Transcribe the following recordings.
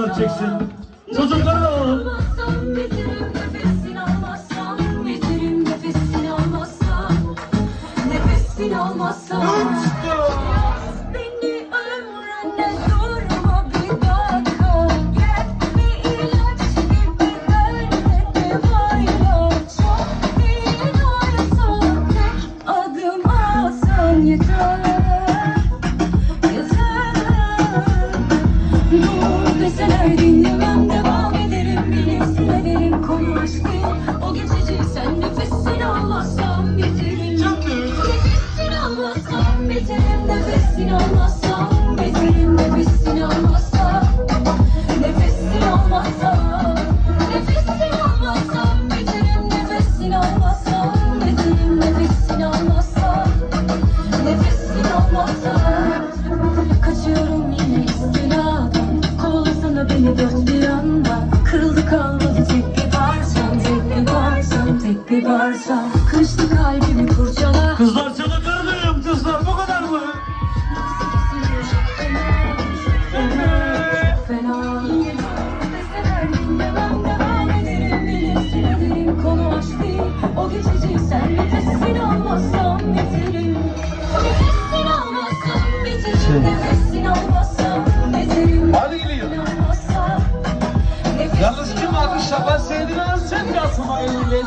Kızlar çeksin. Çocukları da alalım. Almazsam biterim Nefesini almazsan biterim Nefesini almazsan Nefesini almazsan Nefesini almazsan biterim Nefesini almazsan biterim Nefesini almazsan Nefesini almazsan Kaçıyorum yine istiladan Kovalasana beni dört bir yandan Kırıldı kalmadı tek bir parçam Tek bir parçam, tek bir parçam Kırıştı biterim Hadi Nefesini Yalnız kim alkış yapan sevdiğini sen kalsın almazsam biterim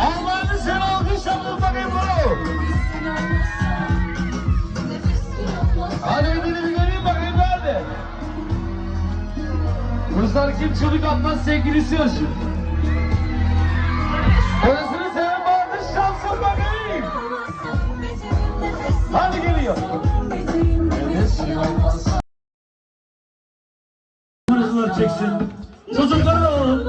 Allah'ını sen alkış yapın bakayım bunu. Hadi bir göreyim bakayım nerede? Kızlar kim çığlık atmaz sevgilisi yaşıyor. Orasını seven bağırmış çalsın bakayım. Hadi geliyor. 잭슨 조정관은